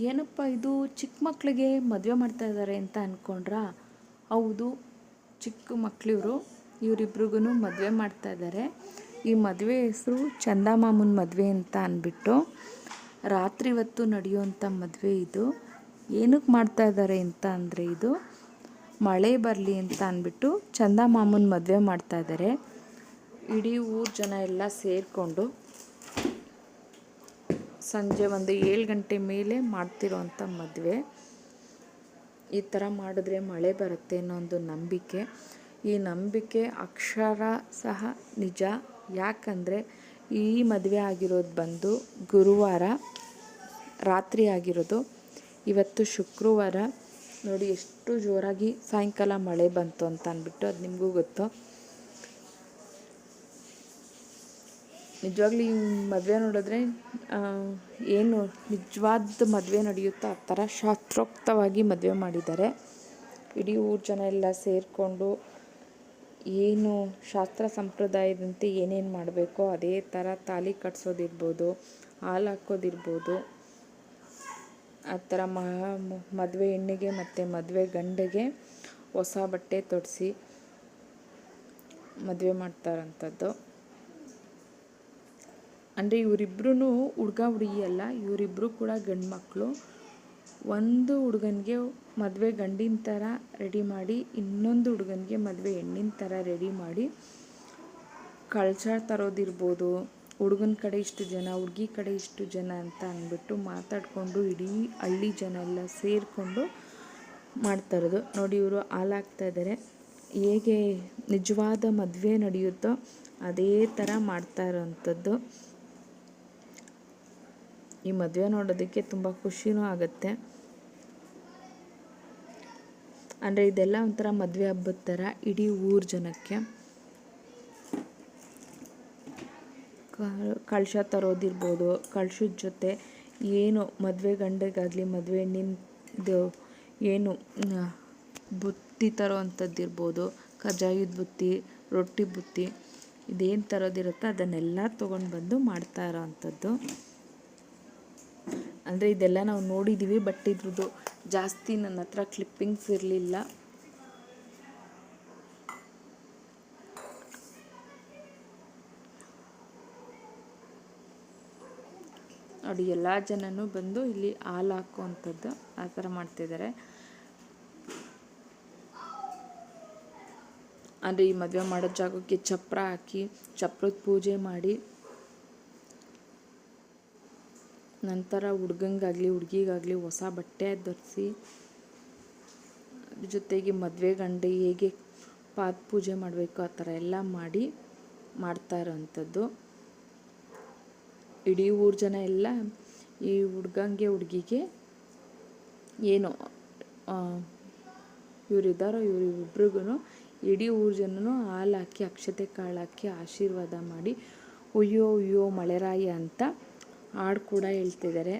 ಏನಪ್ಪ ಇದು ಚಿಕ್ಕ ಮಕ್ಕಳಿಗೆ ಮದುವೆ ಮಾಡ್ತಾ ಇದ್ದಾರೆ ಅಂತ ಅಂದ್ಕೊಂಡ್ರಾ ಹೌದು, ಚಿಕ್ಕ ಮಕ್ಕಳಿವರು ಇವರಿಬ್ರಿಗೂ ಮದುವೆ ಮಾಡ್ತಾ ಇದ್ದಾರೆ ಈ ಮದುವೆ ಹೆಸರು ಚಂದಮಾಮನ ಮದುವೆ ಅಂತ ಅಂದ್ಬಿಟ್ಟು ರಾತ್ರಿ ಹೊತ್ತು ನಡೆಯುವಂಥ ಮದುವೆ ಇದು. ಏನಕ್ಕೆ ಮಾಡ್ತಾ ಇದ್ದಾರೆ ಅಂತ ಅಂದರೆ ಇದು ಮಳೆ ಬರಲಿ ಅಂತ ಅಂದ್ಬಿಟ್ಟು ಚಂದಮಾಮನ ಮದುವೆ ಮಾಡ್ತಾ ಇದ್ದಾರೆ ಇಡೀ ಊರು ಜನ ಎಲ್ಲ ಸೇರಿಕೊಂಡು ಸಂಜೆ ಒಂದು ಏಳು ಗಂಟೆ ಮೇಲೆ ಮಾಡ್ತಿರೋವಂಥ ಮದುವೆ. ಈ ಥರ ಮಾಡಿದ್ರೆ ಮಳೆ ಬರುತ್ತೆ ಅನ್ನೋ ಒಂದು ನಂಬಿಕೆ. ಈ ನಂಬಿಕೆ ಅಕ್ಷರ ಸಹ ನಿಜ. ಯಾಕಂದರೆ ಈ ಮದುವೆ ಆಗಿರೋದು ಬಂದು ಗುರುವಾರ, ರಾತ್ರಿ ಆಗಿರೋದು. ಇವತ್ತು ಶುಕ್ರವಾರ. ನೋಡಿ, ಎಷ್ಟು ಜೋರಾಗಿ ಸಾಯಂಕಾಲ ಮಳೆ ಬಂತು ಅಂತ ಅಂದ್ಬಿಟ್ಟು ಅದು ನಿಮಗೂ ಗೊತ್ತು. ನಿಜವಾಗ್ಲೂ ಈ ಮದುವೆ ನೋಡಿದ್ರೆ ಏನು ನಿಜವಾದ ಮದುವೆ ನಡೆಯುತ್ತೋ ಆ ಥರ ಶಾಸ್ತ್ರೋಕ್ತವಾಗಿ ಮದುವೆ ಮಾಡಿದ್ದಾರೆ. ಇಡೀ ಊರು ಜನ ಎಲ್ಲ ಸೇರಿಕೊಂಡು ಏನು ಶಾಸ್ತ್ರ ಸಂಪ್ರದಾಯದಂತೆ ಏನೇನು ಮಾಡಬೇಕೋ ಅದೇ ಥರ ತಾಲಿ ಕಟ್ಸೋದಿರ್ಬೋದು, ಹಾಲು ಹಾಕೋದಿರ್ಬೋದು. ಆ ಥರ ಮದುವೆ ಹೆಣ್ಣಿಗೆ ಮತ್ತು ಮದುವೆ ಗಂಡಿಗೆ ಹೊಸ ಬಟ್ಟೆ ತೊಡಿಸಿ ಮದುವೆ ಮಾಡ್ತಾರಂಥದ್ದು. ಅಂದರೆ ಇವರಿಬ್ರೂ ಹುಡ್ಗ ಹುಡುಗಿ ಅಲ್ಲ ಇವರಿಬ್ಬರು ಕೂಡ ಗಂಡು ಮಕ್ಕಳು ಒಂದು ಹುಡುಗನಿಗೆ ಮದುವೆ ಗಂಡಿನ ಥರ ರೆಡಿ ಮಾಡಿ, ಇನ್ನೊಂದು ಹುಡುಗನಿಗೆ ಮದುವೆ ಹೆಣ್ಣಿನ ಥರ ರೆಡಿ ಮಾಡಿ ಕಳಶ ತರೋದಿರ್ಬೋದು. ಹುಡುಗನ ಕಡೆ ಇಷ್ಟು ಜನ, ಹುಡುಗಿ ಕಡೆ ಇಷ್ಟು ಜನ ಅಂತ ಅಂದ್ಬಿಟ್ಟು ಮಾತಾಡಿಕೊಂಡು ಇಡೀ ಹಳ್ಳಿ ಜನ ಎಲ್ಲ ಸೇರಿಕೊಂಡು ಮಾಡ್ತಾ ಇರೋದು ನೋಡಿ ಇವರು ಹಾಲಾಗ್ತಾ ಇದ್ದಾರೆ ಹೇಗೆ ನಿಜವಾದ ಮದುವೆ ನಡೆಯುತ್ತೋ ಅದೇ ಥರ ಮಾಡ್ತಾ ಇರೋವಂಥದ್ದು ಈ ಮದುವೆ ನೋಡೋದಕ್ಕೆ ತುಂಬ ಖುಷಿನೂ ಆಗುತ್ತೆ. ಅಂದರೆ ಇದೆಲ್ಲ ಒಂಥರ ಮದುವೆ ಹಬ್ಬದ ಥರ ಇಡೀ ಊರ ಜನಕ್ಕೆ. ಕಳಶ ತರೋದಿರ್ಬೋದು, ಕಳಶದ ಜೊತೆ ಏನು ಮದುವೆ ಗಂಡಿಗಾಗಲಿ, ಮದುವೆ ಹೆಣ್ಣಿಂದು ಏನು ಬುತ್ತಿ ತರೋ ಅಂಥದ್ದಿರ್ಬೋದು ಕಜ್ಜಾಯದ ಬುತ್ತಿ, ರೊಟ್ಟಿ ಬುತ್ತಿ, ಇದೇನು ತರೋದಿರುತ್ತೋ ಅದನ್ನೆಲ್ಲ ತೊಗೊಂಡು ಬಂದು ಮಾಡ್ತಾ ಇರೋ ಅಂಥದ್ದು ಅಂದರೆ ಇದೆಲ್ಲ ನಾವು ನೋಡಿದ್ದೀವಿ ಬಟ್ ಇದ್ರದ್ದು ಜಾಸ್ತಿ ನನ್ನ ಹತ್ರ ಕ್ಲಿಪ್ಪಿಂಗ್ಸ್ ಇರಲಿಲ್ಲ. ನೋಡಿ, ಎಲ್ಲ ಜನನೂ ಬಂದು ಇಲ್ಲಿ ಹಾಲು ಹಾಕುವಂಥದ್ದು ಆ ಥರ ಮಾಡ್ತಿದ್ದಾರೆ. ಅಂದರೆ ಈ ಮದುವೆ ಮಾಡೋ ಜಾಗಕ್ಕೆ ಚಪ್ರ ಹಾಕಿ, ಚಪ್ರದ ಪೂಜೆ ಮಾಡಿ. ನಂತರ ಹುಡ್ಗಂಗಾಗಲಿ, ಹುಡುಗಿಗಾಗಲಿ ಹೊಸ ಬಟ್ಟೆ ಧರಿಸಿ ಜೊತೆಗೆ ಮದುವೆ ಗಂಡ ಹೇಗೆ ಪಾದ ಪೂಜೆ ಮಾಡಬೇಕು ಆ ಥರ ಎಲ್ಲ ಮಾಡಿ, ಮಾಡ್ತಾ ಇರೋವಂಥದ್ದು ಇಡೀ ಊರು ಜನ ಎಲ್ಲ ಈ ಹುಡ್ಗಂಗೆ, ಹುಡ್ಗಿಗೆ ಏನು ಇವರಿದ್ದಾರೋ ಇವರಿಬ್ರಿಗೂ ಇಡೀ ಊರು ಜನನು ಹಾಲು ಹಾಕಿ, ಅಕ್ಷತೆ ಕಾಳು ಹಾಕಿ ಆಶೀರ್ವಾದ ಮಾಡಿ ಉಯ್ಯೋ ಉಯ್ಯೋ ಮಳೆರಾಯ ಅಂತ ಹಾಡು ಕೂಡ ಹೇಳ್ತಿದ್ದಾರೆ.